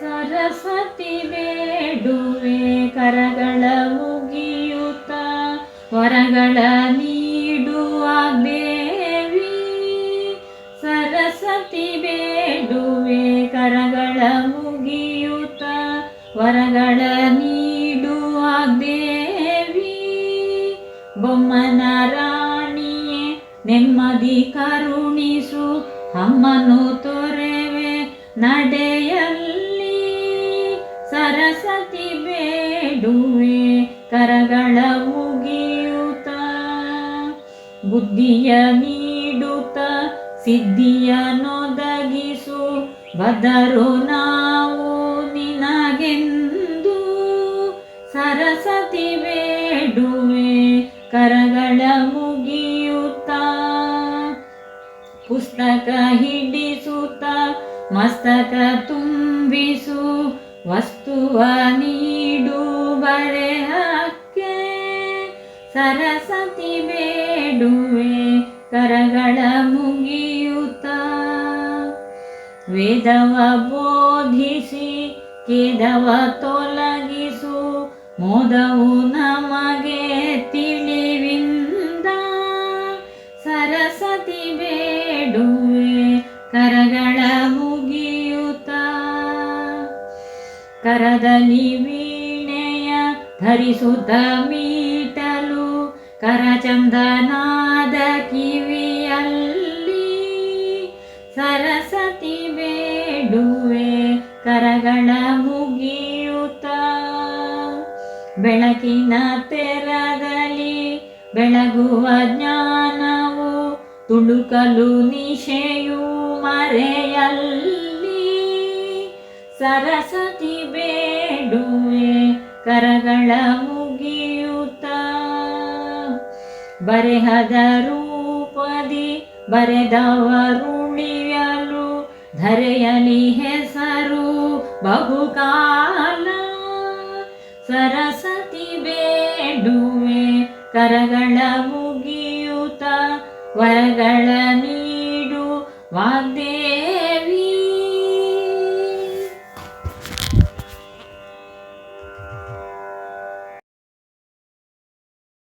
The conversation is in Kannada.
ಸರಸ್ವತಿ ಬೇಡುವೆ ಕರಗಳ ಮುಗಿಯುತ್ತ ವರಗಳ ನೀಡುವ ದೇವಿ. ಸರಸ್ವತಿ ಬೇಡುವೆ ಕರಗಳ ಮುಗಿಯುತ್ತ ವರಗಳ ನೀಡುವ ದೇವಿ. ಬೊಮ್ಮನ ರಾಣಿಯೇ, ನೆಮ್ಮದಿ ಕರುಣಿಸು, ಅಮ್ಮನು ತೊರೆವೆ ನಡೆಯಲ್ಲಿ ಸರಸ್ವತಿ ಬೇಡುವೆ, ಕರಗಳ ಮುಗಿಯುತ್ತ. ಬುದ್ಧಿಯ ನೀಡುತ್ತ, ಸಿದ್ಧಿಯ ನೊದಗಿಸು. ಬದರು ನಾವು ನಿನಗೆಂದು. ಸರಸತಿ ಬೇಡುವೆ, ಕರಗಳ ಮುಗಿಯುತ್ತ. ಪುಸ್ತಕ ಹಿಡಿಸುತ್ತ, ಮಸ್ತಕ ತುಂಬಿಸು. ವಸ್ತುವ ನೀಡು ಬರೆಹಕ್ಕೆ ಸರಸ್ವತಿ ಬೇಡುವೆ, ಕರಗಳ ಮುಗಿಯುತ್ತ. ವೇದವ ಬೋಧಿಸಿ, ಕೇದವ ತೊಲಗಿಸು, ಮೋದವು ನಮಗೆ ತಿಳಿವಿಂದ. ಸರಸ್ವತಿ ಬೇಡುವೆ, ಕರಗಳ ಮುಗಿಯುತ್ತ. ಕರದಲ್ಲಿ ವೀಣೆಯ ಧರಿಸುತ್ತ ಮೀಟಲು ಕರಚಂದನಾದ ಕಿವಿಯಲ್ಲಿ ಸರಸ್ವತಿ ಬೇಡುವೆ ಕರಗಳ ಮುಗಿಯುತ್ತ. ಬೆಳಕಿನ ತೆರದಲ್ಲಿ ಬೆಳಗುವ ಜ್ಞಾನವು ತುಳುಕಲು ನಿಶೆಯು ಮರೆಯಲ್ಲಿ. ಸರಸ್ವತಿ ಬೇಡುವೆ ಕರಗಳ ಮುಗಿಯುತ್ತ. ಬರೆಹದ ರೂಪದಿ ಬರೆದವರುಳಿಯಲು ಧರೆಯಲಿ ಹೆಸರು ಬಹುಕಾಲ. ಸರಸ್ವತಿ ಬೇಡುವೆ ಕರಗಳ ಮುಗಿಯುತ್ತ, ವರಗಳ ನೀಡು ವಾಗ್ದೇ